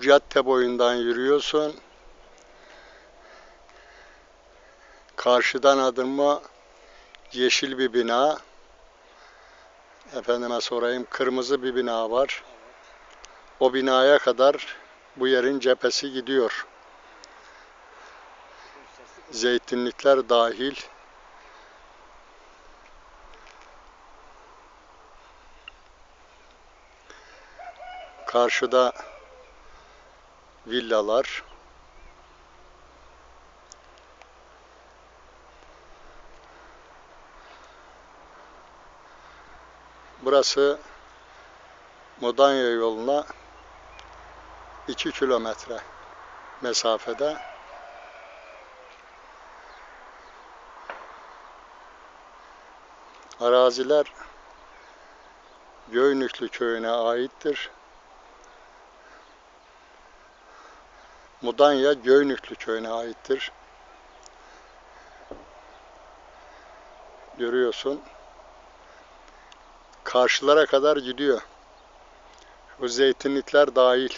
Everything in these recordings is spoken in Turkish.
cadde boyundan yürüyorsun. Karşıdan adımı yeşil bir bina. Efendime sorayım kırmızı bir bina var. O binaya kadar bu yerin cephesi gidiyor. Zeytinlikler dahil. Karşıda villalar. Burası Mudanya yoluna 2 kilometre mesafede. Araziler Göynüklü köyüne aittir. Mudanya Göynüklü köyüne aittir. Görüyorsun. Karşılara kadar gidiyor. Bu zeytinlikler dahil.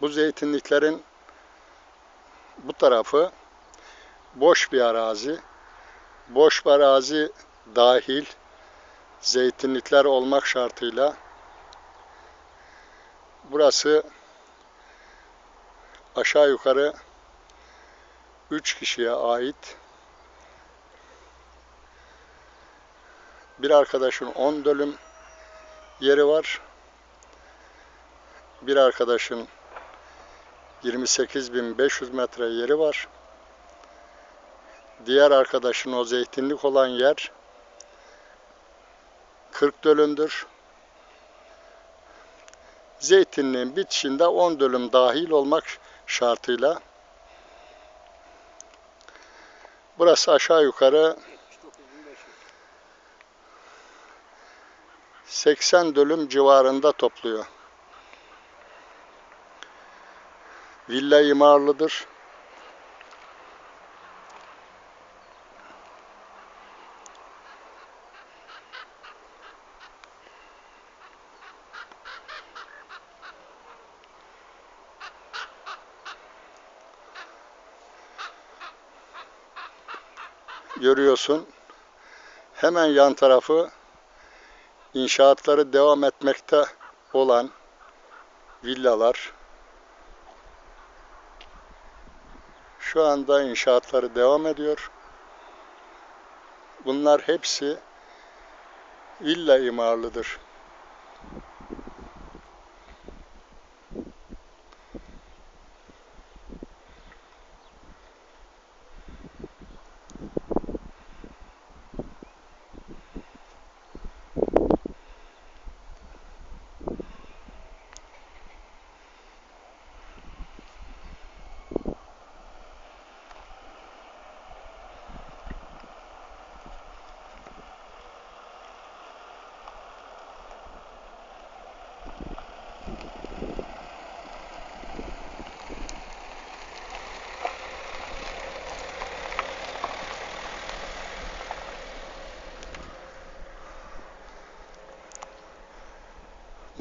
Bu zeytinliklerin bu tarafı boş bir arazi. Boş bir arazi dahil zeytinlikler olmak şartıyla burası aşağı yukarı 3 kişiye ait. Bir arkadaşın 10 dönüm yeri var. Bir arkadaşın 28.500 metre yeri var. Diğer arkadaşın o zeytinlik olan yer 40 dönümdür. Zeytinliğin bitişinde 10 dönüm dahil olmak şartıyla burası aşağı yukarı 80 dönüm civarında topluyor. Villa imarlıdır. Görüyorsun. Hemen yan tarafı inşaatları devam etmekte olan villalar. Şu anda inşaatları devam ediyor. Bunlar hepsi villa imarlıdır.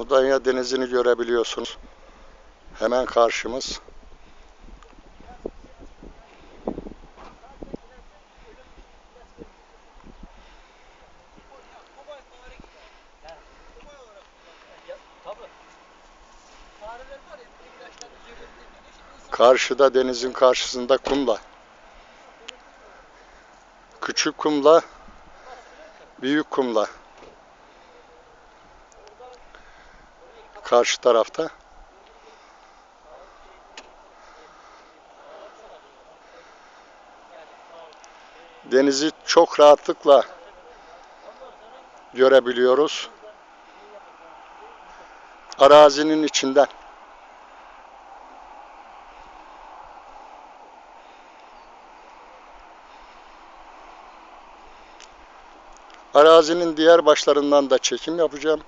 Mudanya denizini görebiliyorsunuz. Hemen karşımız. Karşıda denizin karşısında kumla. Küçük kumla, büyük kumla. Karşı tarafta. Denizi çok rahatlıkla görebiliyoruz. Arazinin içinden. Arazinin diğer başlarından da çekim yapacağım.